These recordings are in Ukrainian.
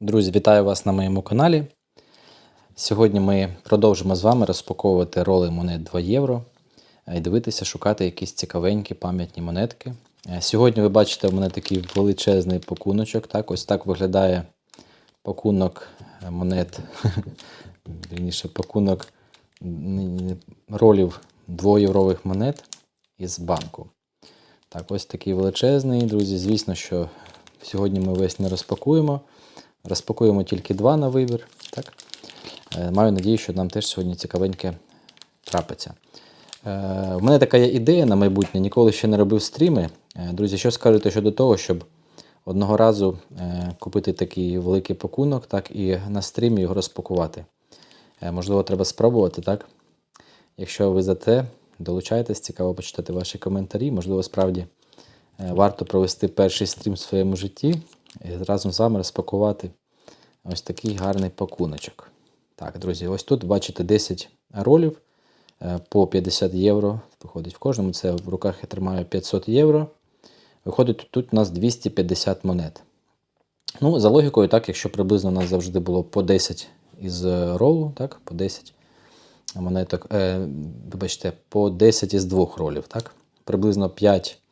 Друзі, вітаю вас на моєму каналі. Сьогодні ми продовжимо з вами розпаковувати роли монет 2 євро е, і дивитися, шукати якісь цікавенькі пам'ятні монетки. Е, Сьогодні ви бачите, у мене такий величезний пакуночок. Так, ось так виглядає пакунок е, монет, вірніше, пакунок ролів 2 єврових монет із банку. Так, ось такий величезний, друзі. Звісно, що сьогодні ми весь не розпакуємо. Розпакуємо тільки два на вибір. Так? Е, Маю надію, що нам теж сьогодні цікавеньке трапиться. Е, У мене така є ідея на майбутнє, ніколи ще не робив стріми. Е, Друзі, що скажете щодо того, щоб одного разу е, купити такий великий пакунок, так і на стрімі його розпакувати. Е, Можливо, треба спробувати, так? Якщо ви за те, долучайтесь, цікаво почитати ваші коментарі. Можливо, справді е, варто провести перший стрім в своєму житті разом з вами розпакувати ось такий гарний пакуночок. Так, друзі, ось тут бачите 10 ролів е, по 50 євро. Виходить в кожному. Це в руках я тримаю 500 євро. Виходить, тут у нас 250 монет. Ну, за логікою, так, якщо приблизно у нас завжди було по 10 із е, ролу, так, по 10 монеток, е, вибачте, по 10 із двох ролів, так, приблизно 5 е,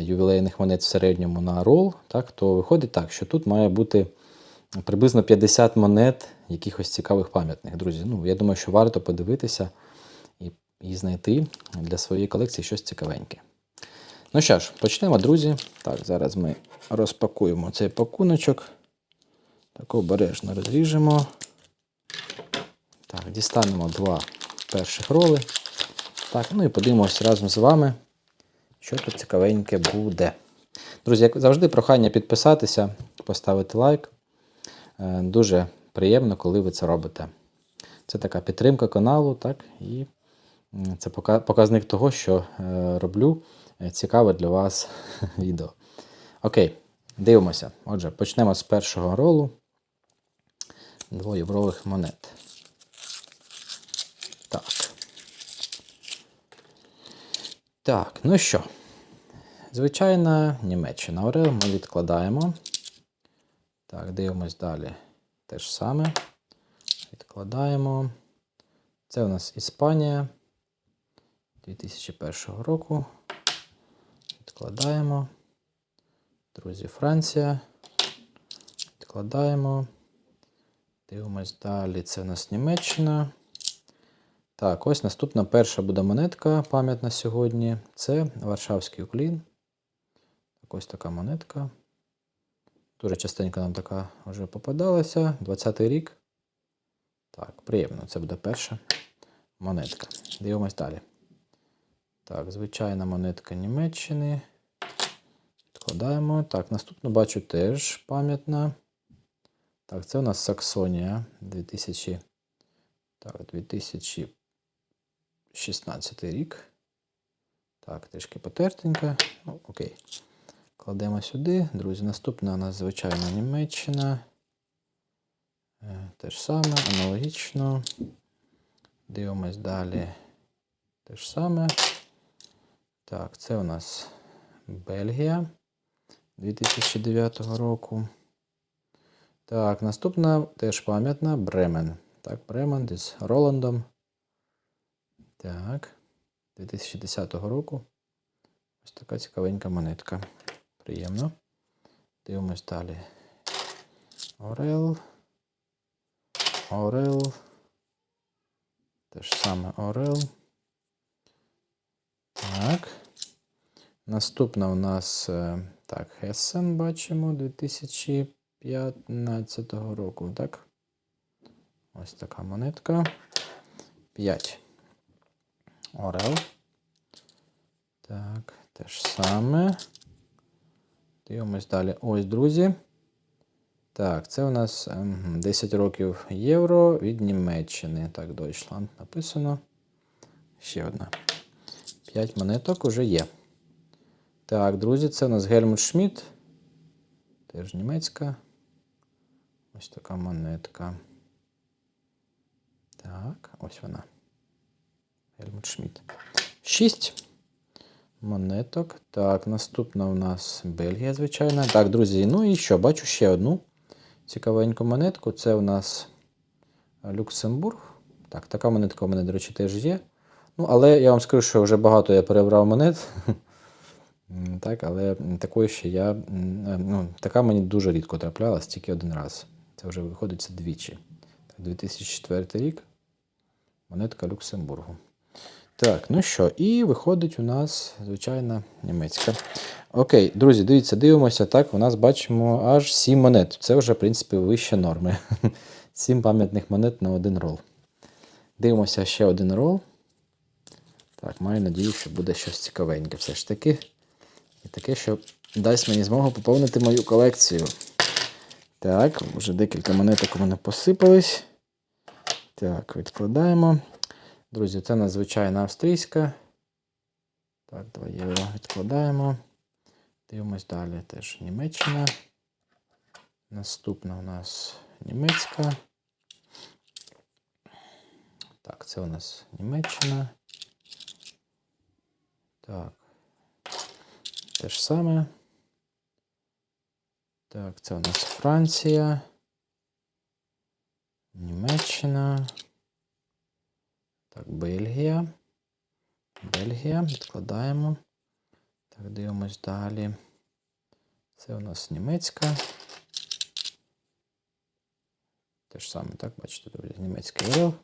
ювілейних монет в середньому на рол, так, то виходить так, що тут має бути приблизно 50 монет якихось цікавих пам'ятних, друзі. Ну, я думаю, що варто подивитися і, і знайти для своєї колекції щось цікавеньке. Ну що ж, почнемо, друзі. Так, зараз ми розпакуємо цей пакуночок. Так обережно розріжемо. Так, дістанемо два перших роли. Так, ну і подивимося разом з вами, що тут цікавеньке буде. Друзі, як завжди, прохання підписатися, поставити лайк. Е, Дуже приємно, коли ви це робите. Це така підтримка каналу, так, і це показник того, що е, роблю е, цікаве для вас відео. Окей, дивимося. Отже, почнемо з першого ролу двоєврових монет. Так. Так, ну що? Звичайна Німеччина. Орел ми відкладаємо. Так, дивимось далі. Те ж саме. Відкладаємо. Це у нас Іспанія 2001 року. Відкладаємо. Друзі, Франція. Відкладаємо. Дивимось далі. Це у нас Німеччина. Так, ось наступна перша буде монетка пам'ятна сьогодні. Це Варшавський уклін. Ось така монетка. Дуже частенько нам така вже попадалася. 20-й рік. Так, приємно. Це буде перша монетка. Дивимось далі. Так, звичайна монетка Німеччини. Відкладаємо. Так, наступну бачу теж пам'ятна. Так, це у нас Саксонія 2000. Так, 2016 рік. Так, трішки потертенька. Ну, окей. Кладемо сюди. Друзі, наступна у нас звичайна Німеччина. Е, Те ж саме, аналогічно. Дивимось далі. Те ж саме. Так, це у нас Бельгія 2009 року. Так, наступна теж пам'ятна Бремен. Так, Бремен з Роландом. Так, 2010 року. Ось така цікавенька монетка. Приємно. Дивимось далі. Орел. Орел. Те ж саме Орел. Так. Наступна у нас е, так, Хессен бачимо 2015 року. Так. Ось така монетка. 5. Орел. Так, те ж саме. Дивимось далі. Ось, друзі. Так, це у нас ем, 10 років євро від Німеччини. Так, Deutschland написано. Ще одна. 5 монеток уже є. Так, друзі, це у нас Гельмут Шмідт. Теж німецька. Ось така монетка. Так, ось вона. Гельмут Шмідт. 6 монеток. Так, наступна у нас Бельгія, звичайно. Так, друзі, ну і що? Бачу ще одну цікавеньку монетку. Це у нас Люксембург. Так, така монетка у мене, до речі, теж є. Ну, але я вам скажу, що вже багато я перебрав монет. Так, але такої ще я. Ну, така мені дуже рідко траплялась, тільки один раз. Це вже виходить двічі. 2004 рік. Монетка Люксембургу. Так, ну що, і виходить у нас звичайна німецька. Окей, друзі, дивіться, дивимося. Так, у нас бачимо аж 7 монет. Це вже, в принципі, вище норми. 7 пам'ятних монет на один рол. Дивимося ще один рол. Так, маю надію, що буде щось цікавеньке все ж таки. І таке, що дасть мені змогу поповнити мою колекцію. Так, вже декілька монеток у мене посипались. Так, відкладаємо. Друзі, це надзвичайна австрійська. Так, 2 євро відкладаємо. Дивимось далі. Теж Німеччина. Наступна у нас німецька. Так, це у нас Німеччина. Так. Те ж саме. Так, це у нас Франція. Німеччина. Так, Бельгія. Бельгія. Відкладаємо. Так, дивимось далі. Це у нас німецька. Те ж саме, так, бачите, добре, німецький орел.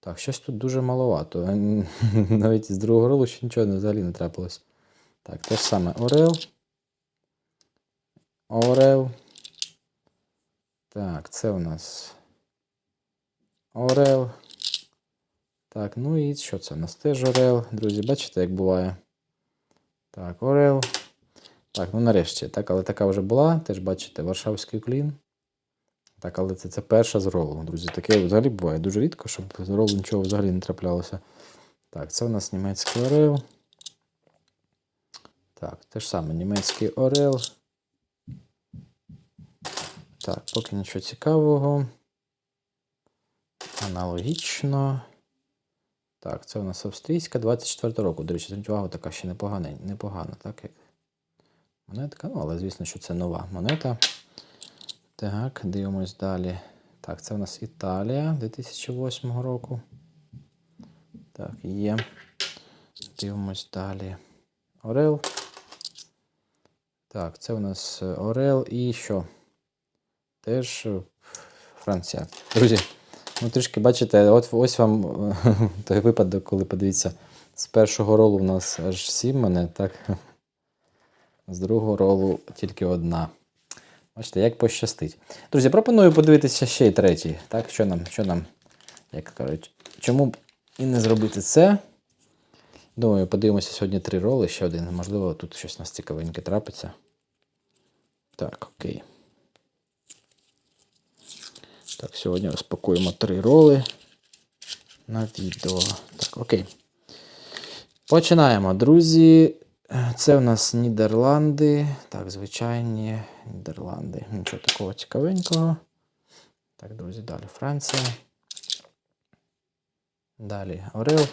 Так, щось тут дуже маловато. Навіть з другого ролу ще нічого взагалі не трапилось. Так, те ж саме Орел. Орел. Так, це у нас Орел. Так, ну і що це у нас теж Орел. Друзі, бачите, як буває. Так, Орел. Так, ну нарешті. Так, але така вже була. Теж бачите, Варшавський клін. Так, але це, це перша з ролу. Друзі, таке взагалі буває дуже рідко, щоб з ролу нічого взагалі не траплялося. Так, це у нас німецький Орел. Так, те ж саме німецький Орел. Так, поки нічого цікавого. Аналогічно. Так, це у нас австрійська 24 року. До речі, зверніть увагу, така ще непогана, непогана, так як монетка. Ну, але звісно, що це нова монета. Так, дивимось далі. Так, це у нас Італія 2008 року. Так, є. Дивимось далі. Орел. Так, це у нас Орел і що? Теж Франція. Друзі, ну трішки бачите, от ось вам той випадок, коли подивіться, з першого ролу у нас аж сім монет, так? З другого ролу тільки одна. Бачите, як пощастить. Друзі, пропоную подивитися ще й третій. Так, що нам, що нам, як кажуть, чому б і не зробити це? Думаю, подивимося сьогодні три роли, ще один. Можливо, тут щось у нас цікавеньке трапиться. Так, окей. Так, сьогодні розпакуємо три роли на відео. Так, окей. Починаємо, друзі. Це у нас Нідерланди. Так, звичайні Нідерланди. Нічого такого цікавенького. Так, друзі, далі Франція. Далі Орел.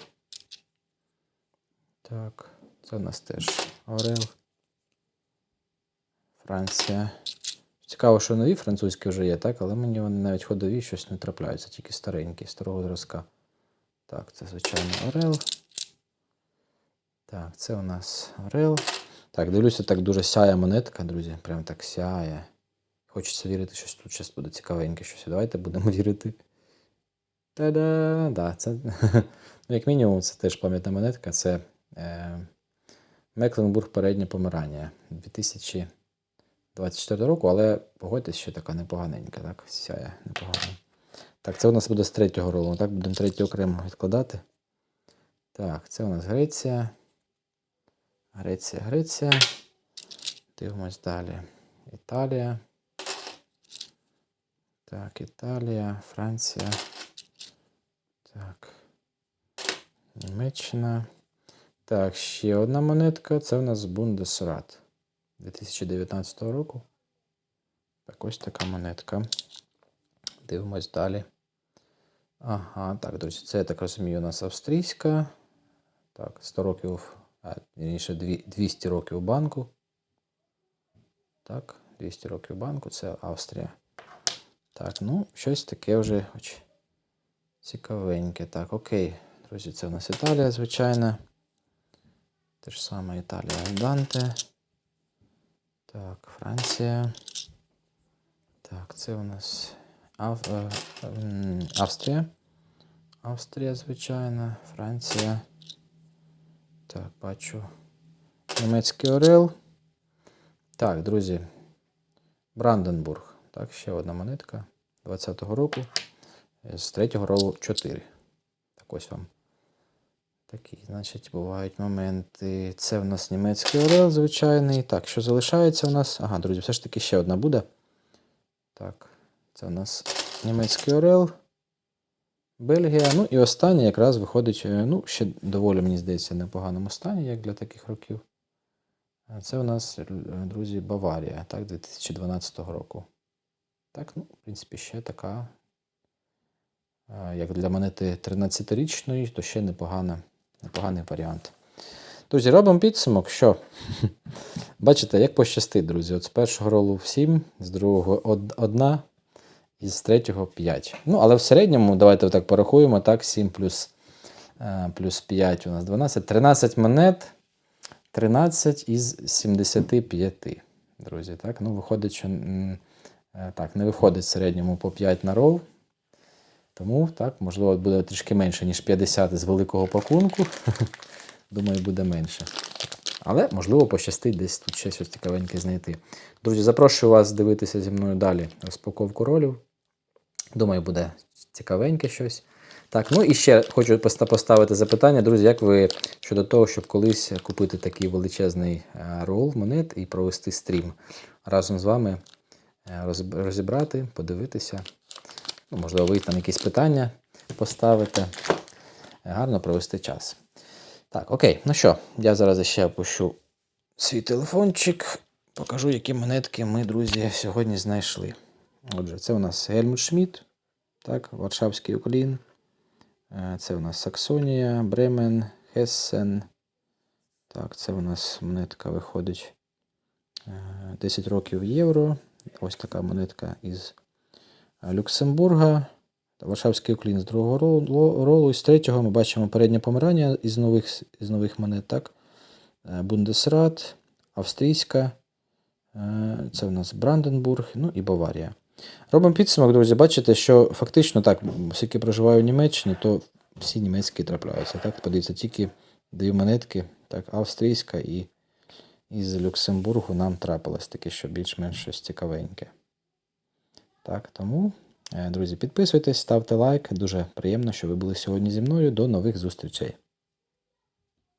Так, це у нас теж Орел. Франція. Цікаво, що нові французькі вже є, так? Але мені вони навіть ходові щось не трапляються, тільки старенькі, старого зразка. Так, це звичайно Орел. Так, це у нас Орел. Так, дивлюся, так дуже сяє монетка, друзі. Прям так сяє. Хочеться вірити, що тут щось буде цікавеньке щось. Давайте будемо вірити. Та-да! Да, це, ну, як мінімум, це теж пам'ятна монетка. Це е, Мекленбург переднє помирання 2024 року, але погодьтесь, що така непоганенька, так? Сяє непогано. Так, це у нас буде з третього ролу. Так, будемо третій окремо відкладати. Так, це у нас Греція. Греція, Греція. Дивимось далі. Італія. Так, Італія, Франція. Так. Німеччина. Так, ще одна монетка. Це у нас Бундесрат 2019 року. Так, ось така монетка. Дивимось далі. Ага, так, друзі, це я так розумію, у нас австрійська. Так, 100 років, а вірніше, 200 років банку. Так, 200 років банку, це Австрія. Так, ну, щось таке вже хоч цікавеньке. Так, окей. Друзі, це у нас Італія, звичайно. Те ж саме Італія Данте. Так, Франція. Так, це у нас Ав... е, Австрія. Австрія, звичайно, Франція. Так, бачу. Німецький Орел. Так, друзі. Бранденбург. Так, ще одна монетка 20-го року. Е, З третього ролу 4. Так ось вам. Такі, значить, бувають моменти. Це в нас німецький орел, звичайний. Так, що залишається у нас? Ага, друзі, все ж таки ще одна буде. Так, це у нас німецький орел. Бельгія. Ну і останнє якраз виходить, е, ну, ще доволі, мені здається, непоганому стані, як для таких років. Це у нас, е, друзі, Баварія, так, 2012 року. Так, ну, в принципі, ще така, е, як для монети 13-річної, то ще непогана, непоганий варіант. Друзі, робимо підсумок, що бачите, як пощастить, друзі. От з першого ролу 7, з другого 1, і з третього 5. Ну, але в середньому, давайте так порахуємо, так, 7 плюс, е, плюс 5 у нас 12, 13 монет, 13 із 75, друзі. Так, ну, виходить, що е, так, не виходить в середньому по 5 на рол. Тому, так, можливо, буде трішки менше, ніж 50 з великого пакунку. Думаю, буде менше. Але, можливо, пощастить десь тут ще щось цікавеньке знайти. Друзі, запрошую вас дивитися зі мною далі розпаковку ролів. Думаю, буде цікавеньке щось. Так, ну і ще хочу поставити запитання, друзі, як ви щодо того, щоб колись купити такий величезний е, рол монет і провести стрім разом з вами е, розібрати, подивитися. Ну, можливо, ви там якісь питання поставите. Е, Гарно провести час. Так, окей, ну що, я зараз ще опущу свій телефончик, покажу, які монетки ми, друзі, сьогодні знайшли. Отже, це у нас Гельмут Шмідт, так, Варшавський уклін. Е, Це у нас Саксонія, Бремен, Хессен. Так, це у нас монетка виходить е, 10 років євро. Ось така монетка із е, Люксембурга. Варшавський уклін з другого ролу. І з третього ми бачимо переднє помирання із нових, із нових монет. Так? Е, Бундесрат, Австрійська. е, Це у нас Бранденбург, ну і Баварія. Робимо підсумок, друзі. Бачите, що фактично так, оскільки проживаю в Німеччині, то всі німецькі трапляються. Так, подивіться, тільки дві монетки, так, австрійська і із Люксембургу нам трапилось таке, що більш-менш щось цікавеньке. Так, тому, е, друзі, підписуйтесь, ставте лайк. Дуже приємно, що ви були сьогодні зі мною. До нових зустрічей.